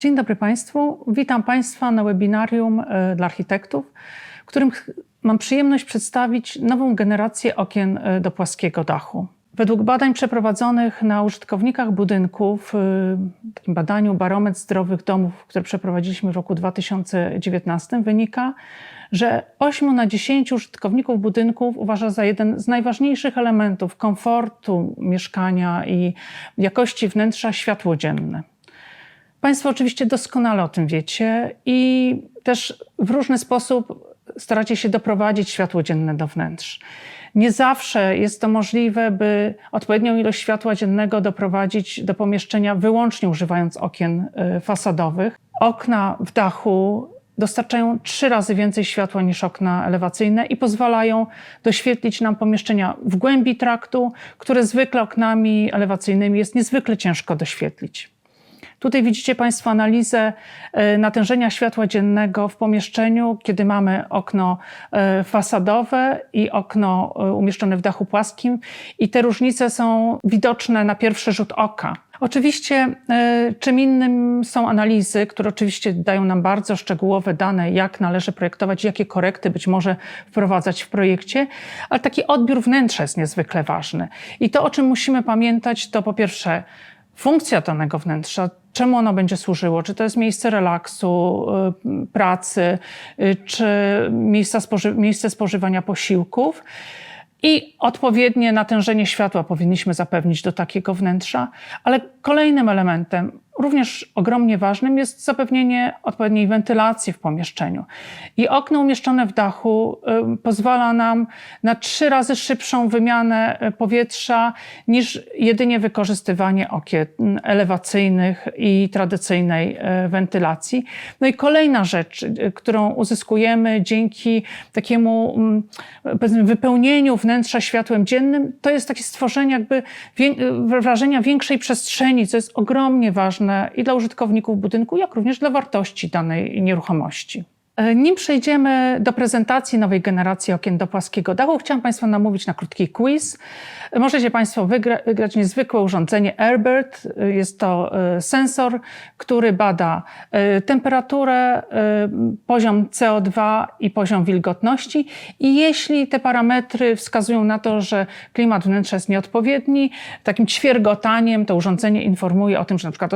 Dzień dobry Państwu. Witam Państwa na webinarium e, dla architektów, w którym mam przyjemność przedstawić nową generację okien e, do płaskiego dachu. Według badań przeprowadzonych na użytkownikach budynków, e, takim badaniu Barometr Zdrowych Domów, które przeprowadziliśmy w roku 2019, wynika, że 8 na 10 użytkowników budynków uważa za jeden z najważniejszych elementów komfortu mieszkania i jakości wnętrza światło dzienne. Państwo oczywiście doskonale o tym wiecie i też w różny sposób staracie się doprowadzić światło dzienne do wnętrz. Nie zawsze jest to możliwe, by odpowiednią ilość światła dziennego doprowadzić do pomieszczenia wyłącznie używając okien y, fasadowych. Okna w dachu dostarczają trzy razy więcej światła niż okna elewacyjne i pozwalają doświetlić nam pomieszczenia w głębi traktu, które zwykle oknami elewacyjnymi jest niezwykle ciężko doświetlić. Tutaj widzicie Państwo analizę e, natężenia światła dziennego w pomieszczeniu, kiedy mamy okno e, fasadowe i okno e, umieszczone w dachu płaskim, i te różnice są widoczne na pierwszy rzut oka. Oczywiście, czym innym są analizy, które oczywiście dają nam bardzo szczegółowe dane, jak należy projektować, jakie korekty być może wprowadzać w projekcie, ale taki odbiór wnętrza jest niezwykle ważny. I to, o czym musimy pamiętać, to po pierwsze, funkcja danego wnętrza, czemu ono będzie służyło, czy to jest miejsce relaksu, y, pracy, y, czy miejsca spoży miejsce spożywania posiłków. I odpowiednie natężenie światła powinniśmy zapewnić do takiego wnętrza, ale kolejnym elementem, również ogromnie ważnym, jest zapewnienie odpowiedniej wentylacji w pomieszczeniu. I okno umieszczone w dachu pozwala nam na trzy razy szybszą wymianę y, powietrza niż jedynie wykorzystywanie okien elewacyjnych i tradycyjnej y, wentylacji. No i kolejna rzecz, y, którą uzyskujemy dzięki takiemu wypełnieniu wnętrza światłem dziennym, to jest takie stworzenie jakby wrażenia większej przestrzeni, co jest ogromnie ważne i dla użytkowników budynku, jak również dla wartości danej nieruchomości. E, Nim przejdziemy do prezentacji nowej generacji okien do płaskiego dachu, chciałam Państwa namówić na krótki quiz. Możecie Państwo wygra- wygrać niezwykłe urządzenie Airbird. Jest to e, sensor, który bada e, temperaturę, poziom CO2 i poziom wilgotności. I jeśli te parametry wskazują na to, że klimat wnętrza jest nieodpowiedni, takim ćwiergotaniem to urządzenie informuje o tym, że na przykład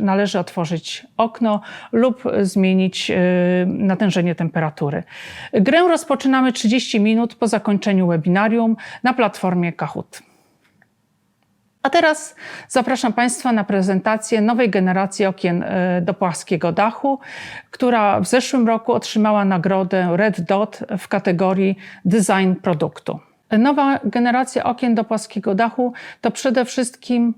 należy, otworzyć okno lub zmienić e, natężenie temperatury. Grę rozpoczynamy 30 minut po zakończeniu webinarium na platformie Kahoot. A teraz zapraszam Państwa na prezentację nowej generacji okien e, do płaskiego dachu, która w zeszłym roku otrzymała nagrodę Red Dot w kategorii Design produktu. Nowa generacja okien do płaskiego dachu to przede wszystkim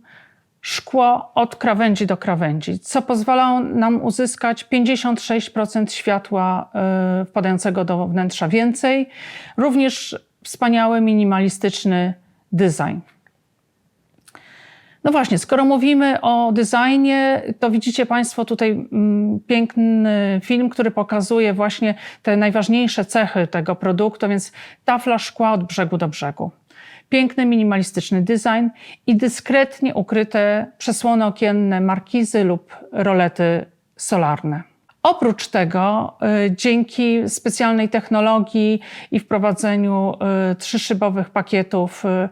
szkło od krawędzi do krawędzi, co pozwala nam uzyskać 56% światła e, wpadającego do wnętrza więcej. Również wspaniały, minimalistyczny design. No właśnie, skoro mówimy o designie, to widzicie Państwo tutaj mm, piękny film, który pokazuje właśnie te najważniejsze cechy tego produktu, więc tafla szkła od brzegu do brzegu. Piękny, minimalistyczny design i dyskretnie ukryte przesłony okienne markizy lub rolety solarne. Oprócz tego, y, dzięki specjalnej technologii i wprowadzeniu y, trzyszybowych pakietów y,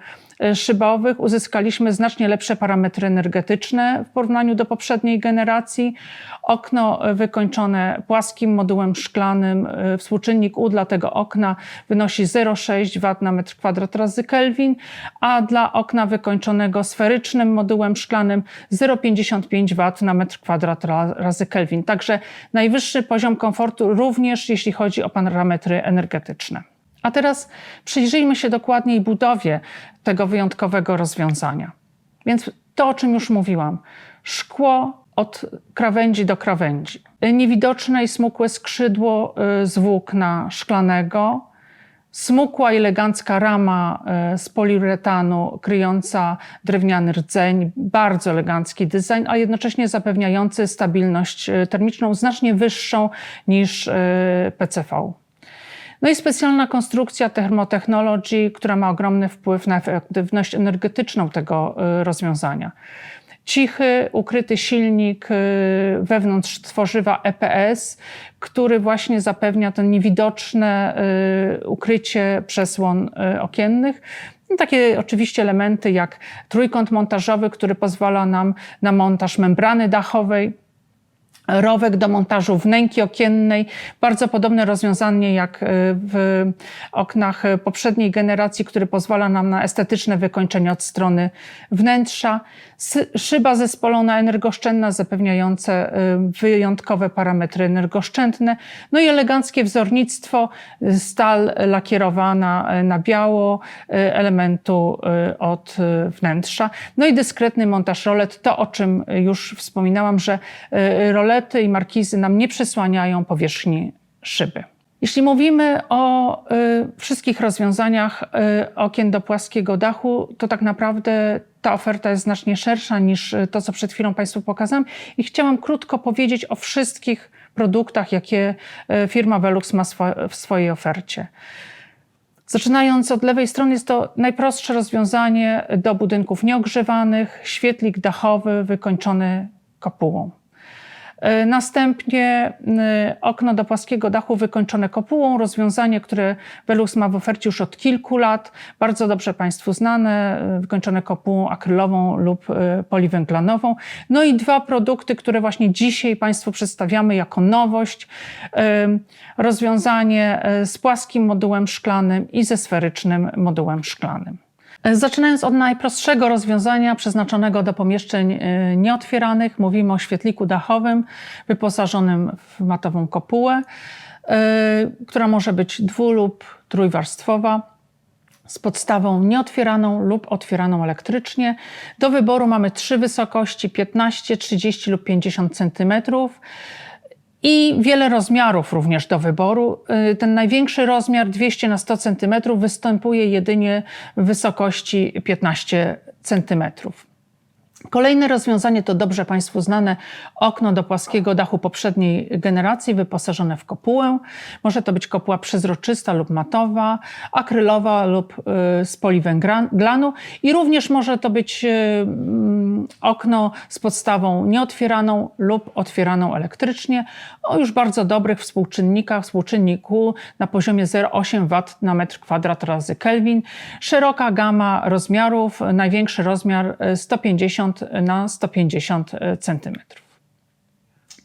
szybowych, uzyskaliśmy znacznie lepsze parametry energetyczne w porównaniu do poprzedniej generacji. Okno y, wykończone płaskim modułem szklanym, y, współczynnik U dla tego okna wynosi 0,6 W na metr kwadrat razy Kelvin, a dla okna wykończonego sferycznym modułem szklanym 0,55 W na metr kwadrat ra- razy Kelvin. Także najwyższy poziom komfortu również jeśli chodzi o parametry energetyczne. A teraz przyjrzyjmy się dokładniej budowie tego wyjątkowego rozwiązania. Więc to, o czym już mówiłam, szkło od krawędzi do krawędzi, niewidoczne i smukłe skrzydło y, z włókna szklanego, smukła elegancka rama y, z poliuretanu kryjąca drewniany rdzeń, bardzo elegancki design, a jednocześnie zapewniający stabilność y, termiczną znacznie wyższą niż PCV. No i specjalna konstrukcja Thermotechnology, która ma ogromny wpływ na efektywność energetyczną tego y, rozwiązania. cichy, ukryty silnik y, wewnątrz tworzywa EPS, który właśnie zapewnia to niewidoczne y, ukrycie przesłon okiennych. No, takie oczywiście elementy jak trójkąt montażowy, który pozwala nam na montaż membrany dachowej, rowek do montażu wnęki okiennej. Bardzo podobne rozwiązanie jak y, w oknach poprzedniej generacji, który pozwala nam na estetyczne wykończenie od strony wnętrza. Szyba zespolona energooszczędna zapewniające y, wyjątkowe parametry energooszczędne. No i eleganckie wzornictwo, stal lakierowana y, na biało elementu od wnętrza. No i dyskretny montaż rolet, to o czym już wspominałam, że rolet rolety i markizy nam nie przesłaniają powierzchni szyby. Jeśli mówimy o y, wszystkich rozwiązaniach y, okien do płaskiego dachu, to tak naprawdę ta oferta jest znacznie szersza niż y, to, co przed chwilą Państwu pokazałam. I chciałam krótko powiedzieć o wszystkich produktach, jakie y, firma Velux ma swo w swojej ofercie. Zaczynając od lewej strony, jest to najprostsze rozwiązanie do budynków nieogrzewanych, świetlik dachowy wykończony kopułą. E, następnie e, okno do płaskiego dachu wykończone kopułą, rozwiązanie, które Velux ma w ofercie już od kilku lat, bardzo dobrze Państwu znane, e, wykończone kopułą akrylową lub poliwęglanową. No i dwa produkty, które właśnie dzisiaj Państwu przedstawiamy jako nowość. Rozwiązanie z płaskim modułem szklanym i ze sferycznym modułem szklanym. Zaczynając od najprostszego rozwiązania przeznaczonego do pomieszczeń y, nieotwieranych, mówimy o świetliku dachowym wyposażonym w matową kopułę, y, która może być dwu- lub trójwarstwowa z podstawą nieotwieraną lub otwieraną elektrycznie. Do wyboru mamy trzy wysokości 15, 30 lub 50 centymetrów i wiele rozmiarów również do wyboru. Y, ten największy rozmiar 200 na 100 cm występuje jedynie w wysokości 15 cm. Kolejne rozwiązanie to dobrze Państwu znane okno do płaskiego dachu poprzedniej generacji, wyposażone w kopułę. Może to być kopuła przezroczysta lub matowa, akrylowa lub y, z poliwęglanu i również może to być y, mm, okno z podstawą nieotwieraną lub otwieraną elektrycznie o już bardzo dobrych współczynnikach, współczynniku na poziomie 0,8 W na metr kwadrat razy Kelvin. Szeroka gama rozmiarów, największy rozmiar 150 na 150 cm.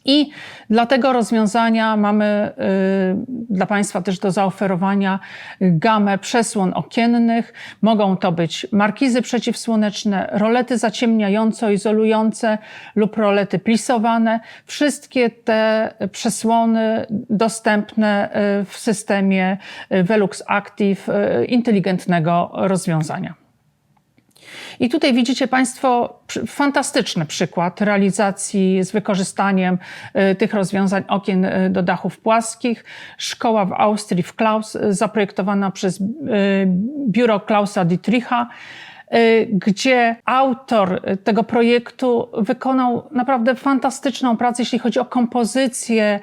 I dla tego rozwiązania mamy y, dla Państwa też do zaoferowania gamę przesłon okiennych. Mogą to być markizy przeciwsłoneczne, rolety zaciemniająco-izolujące lub rolety plisowane. Wszystkie te przesłony dostępne y, w systemie Velux Active inteligentnego rozwiązania. I tutaj widzicie Państwo fantastyczny przykład realizacji z wykorzystaniem y, tych rozwiązań okien y, do dachów płaskich. Szkoła w Austrii w Klaus, y, zaprojektowana przez biuro Klausa Dietricha. Y, gdzie autor tego projektu wykonał naprawdę fantastyczną pracę, jeśli chodzi o kompozycję,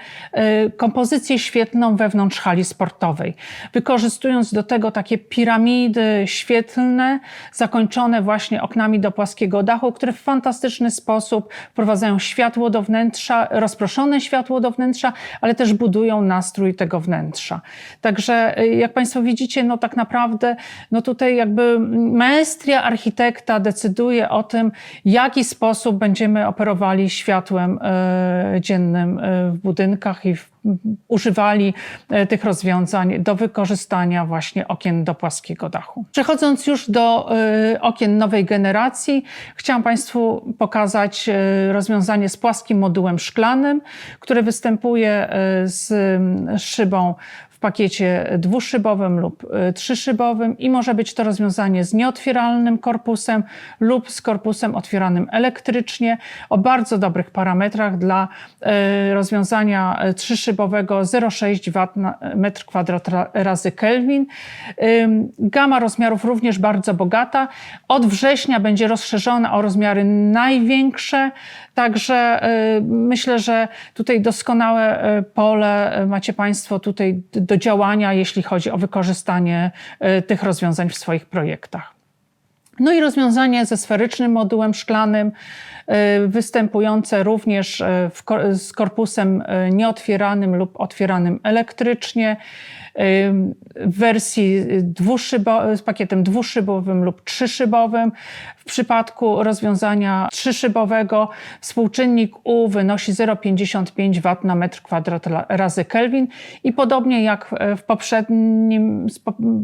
y, kompozycję świetlną wewnątrz hali sportowej. Wykorzystując do tego takie piramidy świetlne, zakończone właśnie oknami do płaskiego dachu, które w fantastyczny sposób wprowadzają światło do wnętrza, rozproszone światło do wnętrza, ale też budują nastrój tego wnętrza. Także y, jak Państwo widzicie, no tak naprawdę, no tutaj jakby maestria architekta decyduje o tym, w jaki sposób będziemy operowali światłem e, dziennym e, w budynkach i w używali e, tych rozwiązań do wykorzystania właśnie okien do płaskiego dachu. Przechodząc już do okien nowej generacji, chciałam Państwu pokazać rozwiązanie z płaskim modułem szklanym, które występuje z szybą w pakiecie dwuszybowym lub y, trzyszybowym i może być to rozwiązanie z nieotwieralnym korpusem lub z korpusem otwieranym elektrycznie o bardzo dobrych parametrach dla y, rozwiązania y, trzyszybowego 0,6 W na metr kwadrat razy Kelvin. Gama rozmiarów również bardzo bogata. Od września będzie rozszerzona o rozmiary największe, także myślę, że tutaj doskonałe pole macie Państwo tutaj do działania, jeśli chodzi o wykorzystanie tych rozwiązań w swoich projektach. No i rozwiązanie ze sferycznym modułem szklanym, y, występujące również y, z korpusem y, nieotwieranym lub otwieranym elektrycznie, w wersji z pakietem dwuszybowym lub trzyszybowym. W przypadku rozwiązania trzyszybowego współczynnik U wynosi 0,55 W na metr kwadrat razy Kelvin i podobnie jak w poprzednim,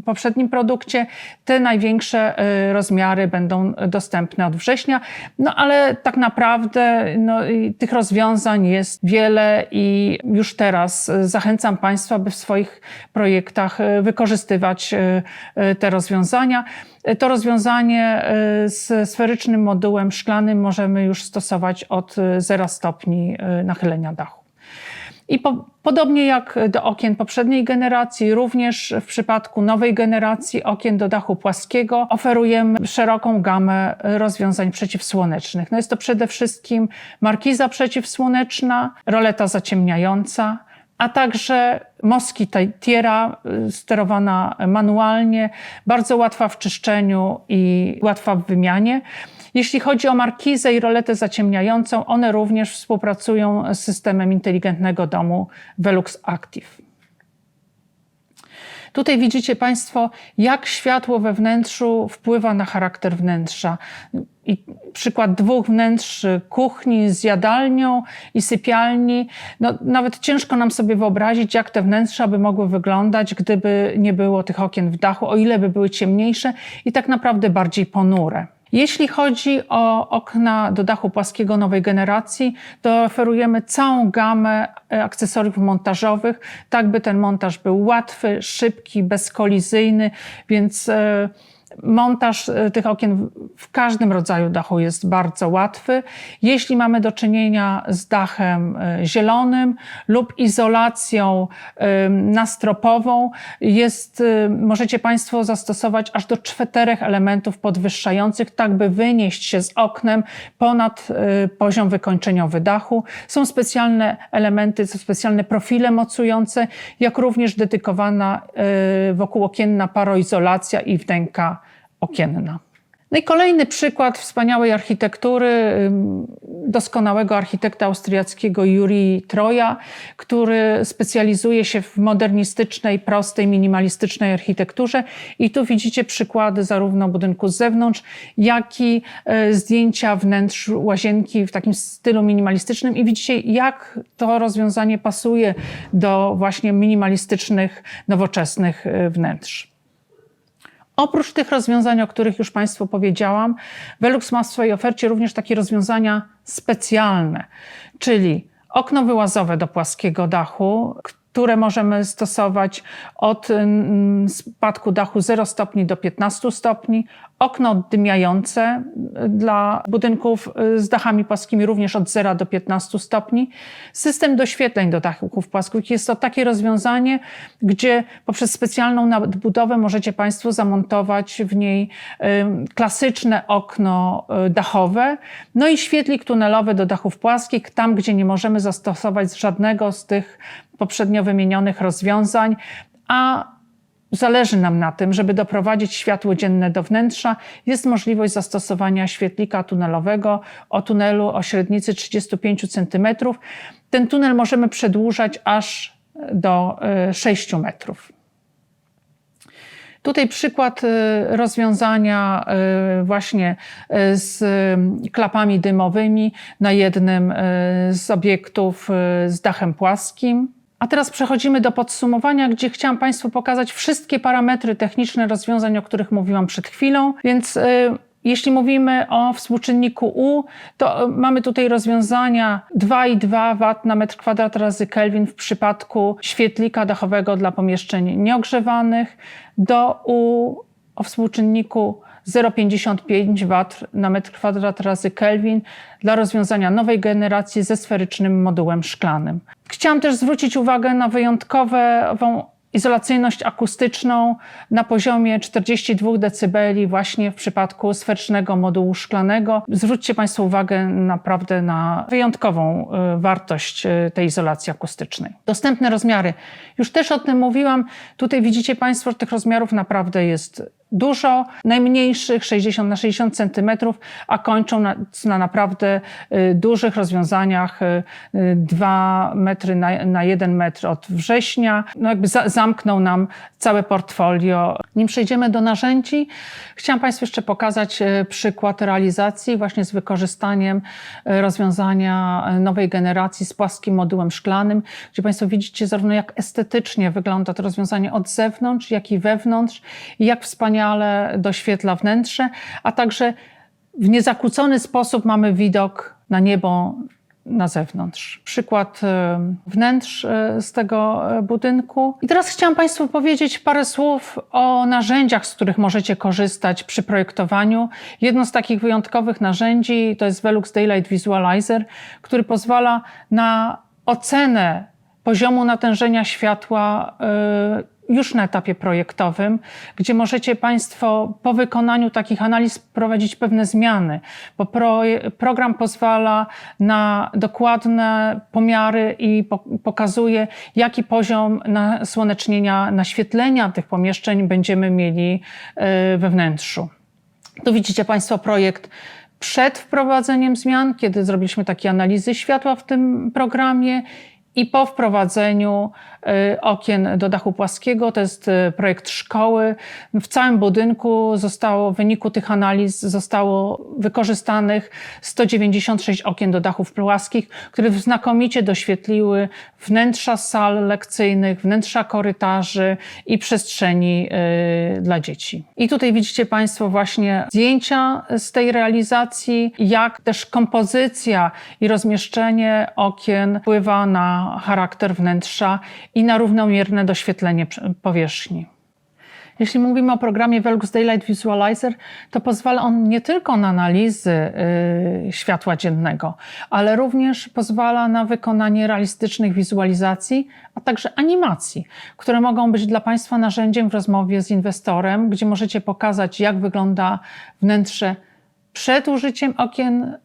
poprzednim produkcie, te największe y, rozmiary będą dostępne od września. No ale tak naprawdę no, tych rozwiązań jest wiele i już teraz zachęcam Państwa, by w swoich projektach y, wykorzystywać y, y, te rozwiązania. To rozwiązanie z sferycznym modułem szklanym możemy już stosować od y, 0 stopni nachylenia dachu. I po, podobnie jak do okien poprzedniej generacji, również w przypadku nowej generacji okien do dachu płaskiego oferujemy szeroką gamę rozwiązań przeciwsłonecznych. No jest to przede wszystkim markiza przeciwsłoneczna, roleta zaciemniająca, a także moskitiera y, sterowana manualnie, bardzo łatwa w czyszczeniu i łatwa w wymianie. Jeśli chodzi o markizę i roletę zaciemniającą, one również współpracują z systemem inteligentnego domu Velux Active. Tutaj widzicie Państwo, jak światło we wnętrzu wpływa na charakter wnętrza. I przykład dwóch wnętrz kuchni z jadalnią i sypialni. No, nawet ciężko nam sobie wyobrazić, jak te wnętrza by mogły wyglądać, gdyby nie było tych okien w dachu, o ile by były ciemniejsze i tak naprawdę bardziej ponure. Jeśli chodzi o okna do dachu płaskiego nowej generacji, to oferujemy całą gamę e, akcesoriów montażowych, tak by ten montaż był łatwy, szybki, bezkolizyjny, więc e, montaż e, tych okien w- każdym rodzaju dachu jest bardzo łatwy. Jeśli mamy do czynienia z dachem e, zielonym lub izolacją nastropową, jest, e, możecie Państwo zastosować aż do czterech elementów podwyższających, tak by wynieść się z oknem ponad poziom wykończeniowy dachu. Są specjalne elementy, są specjalne profile mocujące, jak również dedykowana wokół okienna paroizolacja i wnęka okienna. No i kolejny przykład wspaniałej architektury, doskonałego architekta austriackiego Juri Troja, który specjalizuje się w modernistycznej, prostej, minimalistycznej architekturze. I tu widzicie przykłady zarówno budynku z zewnątrz, jak i e, zdjęcia wnętrz łazienki w takim stylu minimalistycznym. I widzicie, jak to rozwiązanie pasuje do właśnie minimalistycznych, nowoczesnych e, wnętrz. Oprócz tych rozwiązań, o których już Państwu powiedziałam, Velux ma w swojej ofercie również takie rozwiązania specjalne, czyli okno wyłazowe do płaskiego dachu, które możemy stosować od mm, spadku dachu 0 stopni do 15 stopni, okno oddymiające y, dla budynków y, z dachami płaskimi również od 0 do 15 stopni, system doświetleń do dachów płaskich. Jest to takie rozwiązanie, gdzie poprzez specjalną nadbudowę możecie Państwo zamontować w niej y, klasyczne okno dachowe, no i świetlik tunelowy do dachów płaskich, tam gdzie nie możemy zastosować żadnego z tych poprzednio wymienionych rozwiązań, a zależy nam na tym, żeby doprowadzić światło dzienne do wnętrza, jest możliwość zastosowania świetlika tunelowego o tunelu o średnicy 35 cm. Ten tunel możemy przedłużać aż do y, 6 metrów. Tutaj przykład y, rozwiązania właśnie z klapami dymowymi na jednym z obiektów z dachem płaskim. A teraz przechodzimy do podsumowania, gdzie chciałam Państwu pokazać wszystkie parametry techniczne rozwiązań, o których mówiłam przed chwilą. Więc y, jeśli mówimy o współczynniku U, to y, mamy tutaj rozwiązania 2,2 W na metr kwadrat razy Kelvin w przypadku świetlika dachowego dla pomieszczeń nieogrzewanych, do U o współczynniku 0,55 W na metr kwadrat razy Kelvin dla rozwiązania nowej generacji ze sferycznym modułem szklanym. Chciałam też zwrócić uwagę na wyjątkową izolacyjność akustyczną na poziomie 42 dB właśnie w przypadku sferycznego modułu szklanego. Zwróćcie Państwo uwagę naprawdę na wyjątkową y, wartość y, tej izolacji akustycznej. Dostępne rozmiary. Już też o tym mówiłam. Tutaj widzicie Państwo, że tych rozmiarów naprawdę jest dużo, najmniejszych 60 na 60 centymetrów, a kończą na, na naprawdę y, dużych rozwiązaniach 2 metry na, na 1 metr od września. No jakby za, zamknął nam całe portfolio. Nim przejdziemy do narzędzi, chciałam Państwu jeszcze pokazać y, przykład realizacji właśnie z wykorzystaniem y, rozwiązania y, nowej generacji z płaskim modułem szklanym, gdzie Państwo widzicie zarówno jak estetycznie wygląda to rozwiązanie od zewnątrz, jak i wewnątrz, i jak wspaniale doświetla wnętrze, a także w niezakłócony sposób mamy widok na niebo na zewnątrz. Przykład e, wnętrz e, z tego e, budynku. I teraz chciałam Państwu powiedzieć parę słów o narzędziach, z których możecie korzystać przy projektowaniu. Jedno z takich wyjątkowych narzędzi to jest Velux Daylight Visualizer, który pozwala na ocenę poziomu natężenia światła już na etapie projektowym, gdzie możecie Państwo po wykonaniu takich analiz prowadzić pewne zmiany, bo pro, program pozwala na dokładne pomiary i po, pokazuje, jaki poziom nasłonecznienia, naświetlenia tych pomieszczeń będziemy mieli e, we wnętrzu. Tu widzicie Państwo projekt przed wprowadzeniem zmian, kiedy zrobiliśmy takie analizy światła w tym programie i po wprowadzeniu okien do dachu płaskiego, to jest y, projekt szkoły. W całym budynku zostało, w wyniku tych analiz zostało wykorzystanych 196 okien do dachów płaskich, które znakomicie doświetliły wnętrza sal lekcyjnych, wnętrza korytarzy i przestrzeni y, dla dzieci. I tutaj widzicie Państwo właśnie zdjęcia z tej realizacji, jak też kompozycja i rozmieszczenie okien wpływa na charakter wnętrza i na równomierne doświetlenie powierzchni. Jeśli mówimy o programie Velux Daylight Visualizer, to pozwala on nie tylko na analizy yy, światła dziennego, ale również pozwala na wykonanie realistycznych wizualizacji, a także animacji, które mogą być dla Państwa narzędziem w rozmowie z inwestorem, gdzie możecie pokazać, jak wygląda wnętrze przed użyciem okien,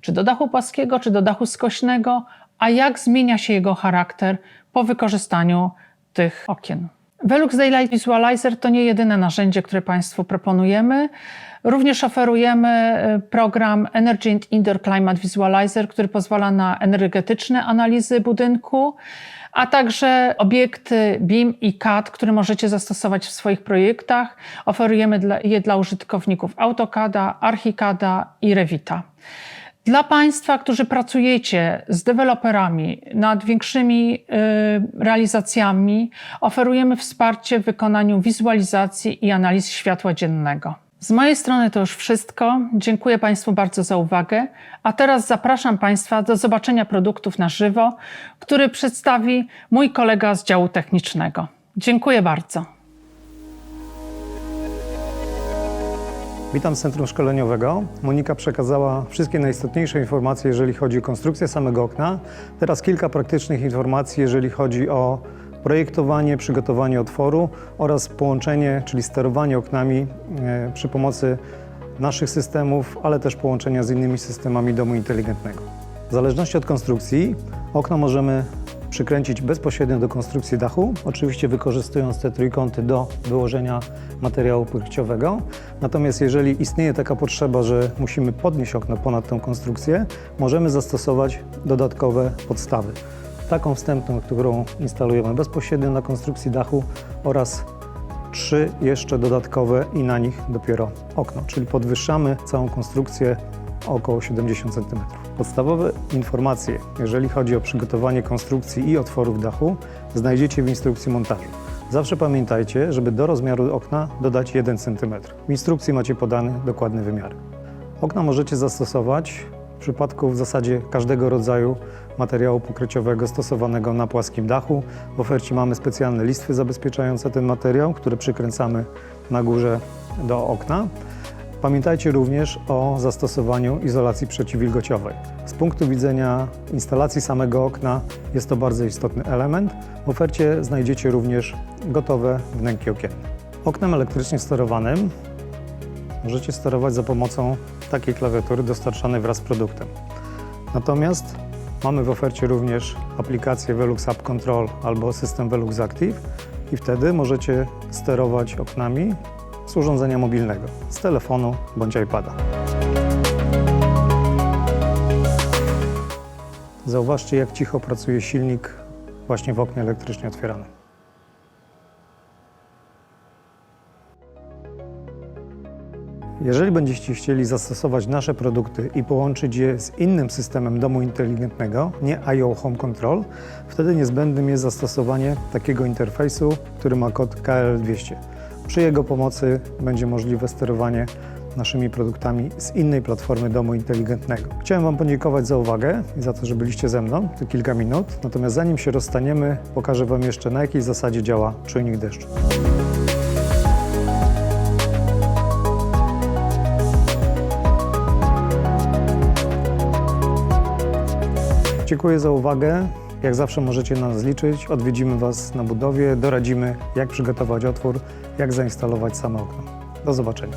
czy do dachu płaskiego, czy do dachu skośnego, a jak zmienia się jego charakter po wykorzystaniu tych okien. Velux Daylight Visualizer to nie jedyne narzędzie, które Państwu proponujemy. Również oferujemy y, program Energy and Indoor Climate Visualizer, który pozwala na energetyczne analizy budynku, a także obiekty BIM i CAD, które możecie zastosować w swoich projektach. Oferujemy je dla użytkowników AutoCADa, ArchiCADa i Revita. Dla Państwa, którzy pracujecie z deweloperami nad większymi y, realizacjami, oferujemy wsparcie w wykonaniu wizualizacji i analiz światła dziennego. Z mojej strony to już wszystko. Dziękuję Państwu bardzo za uwagę. A teraz zapraszam Państwa do zobaczenia produktów na żywo, który przedstawi mój kolega z działu technicznego. Dziękuję bardzo. Witam z Centrum Szkoleniowego. Monika przekazała wszystkie najistotniejsze informacje, jeżeli chodzi o konstrukcję samego okna. Teraz kilka praktycznych informacji, jeżeli chodzi o projektowanie, przygotowanie otworu oraz połączenie, czyli sterowanie oknami e, przy pomocy naszych systemów, ale też połączenia z innymi systemami domu inteligentnego. W zależności od konstrukcji okno możemy przykręcić bezpośrednio do konstrukcji dachu, oczywiście wykorzystując te trójkąty do wyłożenia materiału płyniciowego. Natomiast jeżeli istnieje taka potrzeba, że musimy podnieść okno ponad tą konstrukcję, możemy zastosować dodatkowe podstawy. Taką wstępną, którą instalujemy bezpośrednio na konstrukcji dachu oraz trzy jeszcze dodatkowe i na nich dopiero okno, czyli podwyższamy całą konstrukcję około 70 cm. Podstawowe informacje, jeżeli chodzi o przygotowanie konstrukcji i otworów dachu, znajdziecie w instrukcji montażu. Zawsze pamiętajcie, żeby do rozmiaru okna dodać 1 cm. W instrukcji macie podane dokładne wymiary. Okna możecie zastosować w przypadku w zasadzie każdego rodzaju materiału pokryciowego stosowanego na płaskim dachu. W ofercie mamy specjalne listwy zabezpieczające ten materiał, które przykręcamy na górze do okna. Pamiętajcie również o zastosowaniu izolacji przeciwwilgociowej. Z punktu widzenia instalacji samego okna jest to bardzo istotny element. W ofercie znajdziecie również gotowe wnęki okienne. Oknem elektrycznie sterowanym możecie sterować za pomocą takiej klawiatury dostarczanej wraz z produktem. Natomiast mamy w ofercie również aplikację Velux App Control albo system Velux Active i wtedy możecie sterować oknami z urządzenia mobilnego, z telefonu bądź iPada. Zauważcie, jak cicho pracuje silnik właśnie w oknie elektrycznie otwieranym. Jeżeli będziecie chcieli zastosować nasze produkty i połączyć je z innym systemem domu inteligentnego, nie IO Home Control, wtedy niezbędnym jest zastosowanie takiego interfejsu, który ma kod KL200. Przy jego pomocy będzie możliwe sterowanie naszymi produktami z innej platformy domu inteligentnego. Chciałem Wam podziękować za uwagę i za to, że byliście ze mną te kilka minut. Natomiast zanim się rozstaniemy, pokażę Wam jeszcze na jakiej zasadzie działa czujnik deszczu. Dziękuję za uwagę. Jak zawsze możecie na nas liczyć. Odwiedzimy Was na budowie, doradzimy, jak przygotować otwór, jak zainstalować same okno. Do zobaczenia.